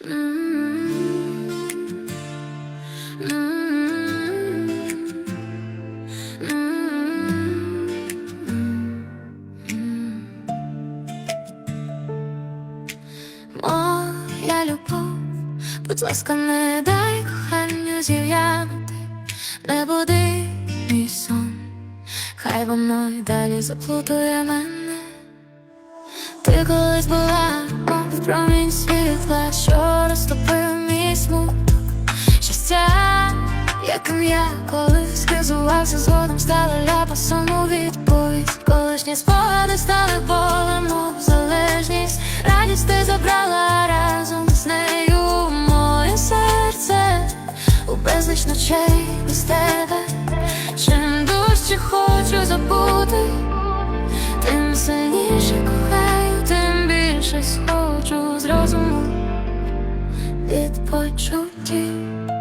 Моя любов, будь ласка, не дай коханню зів'янути, не буди мій сон, хай воно й далі заплутує мене. Ти колись була, мов промінь світла, яким я колись хизувався, згодом стала ляпасом у відповідь Колишні спогади стали болем, мов залежність. Радість ти забрала разом з нею моє серце У безліч ночей без тебе. Чим дужче хочу забути Тим сильніше кохаю, тим більше сходжу з розуму від почуттів.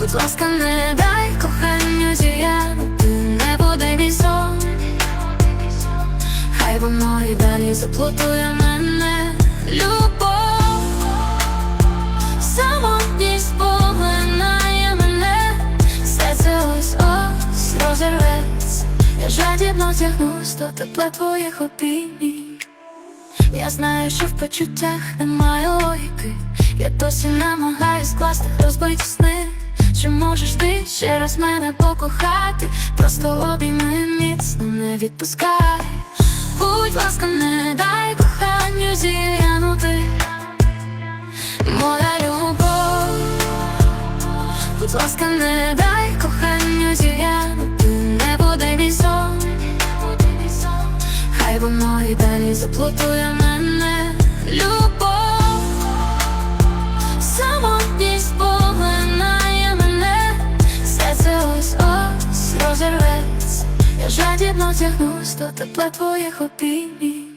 Будь ласка, не дай коханню зіянути, не буде мій сон. Хай воно і далі заплутує мене любов, самотність поглинає мене, серце ось ось розірветься. Я жадібно тягнусь до тепла твоїх обіймів. Я знаю, що в почуттях немає логіки. Я досі намагаюсь скласти розбиті сни. Чи можеш ти ще раз мене покохати? Просто обійми міцно не відпускай. Будь ласка, не дай коханню зів'янути. Моя любов, будь ласка, не дай коханню зів'янути, не буде сон. Хай воно і далі заплутує мене любов, тягнусь до тепла твоїх обіймів.